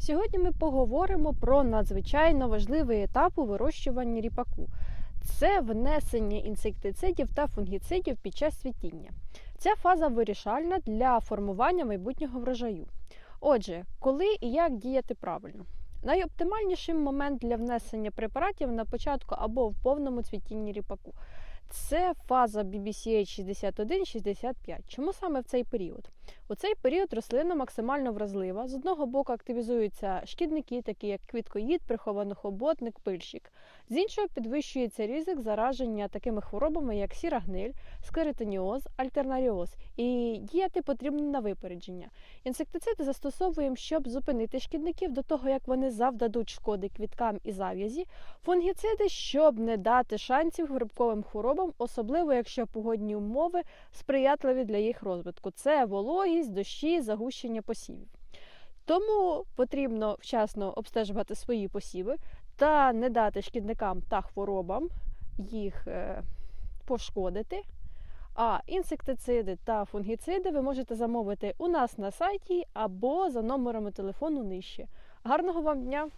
Сьогодні ми поговоримо про надзвичайно важливий етап у вирощуванні ріпаку. Це внесення інсектицидів та фунгіцидів під час цвітіння. Ця фаза вирішальна для формування майбутнього врожаю. Отже, коли і як діяти правильно? Найоптимальніший момент для внесення препаратів на початку або в повному цвітінні ріпаку. Це фаза BBCH 61-65. Чому саме в цей період? У цей період рослина максимально вразлива. З одного боку активізуються шкідники, такі як квіткоїд, прихованохоботник, пильщик. З іншого підвищується ризик зараження такими хворобами, як сіра гниль, склеротоніоз, альтернаріоз. І діяти потрібно на випередження. Інсектициди застосовуємо, щоб зупинити шкідників до того, як вони завдадуть шкоди квіткам і зав'язі. Фунгіциди, щоб не дати шансів грибковим хворобам, особливо якщо погодні умови сприятливі для їх розвитку. Це вологість, дощі, загущення посівів. Тому потрібно вчасно обстежувати свої посіви та не дати шкідникам та хворобам їх е, пошкодити. А інсектициди та фунгіциди ви можете замовити у нас на сайті або за номерами телефону нижче. Гарного вам дня!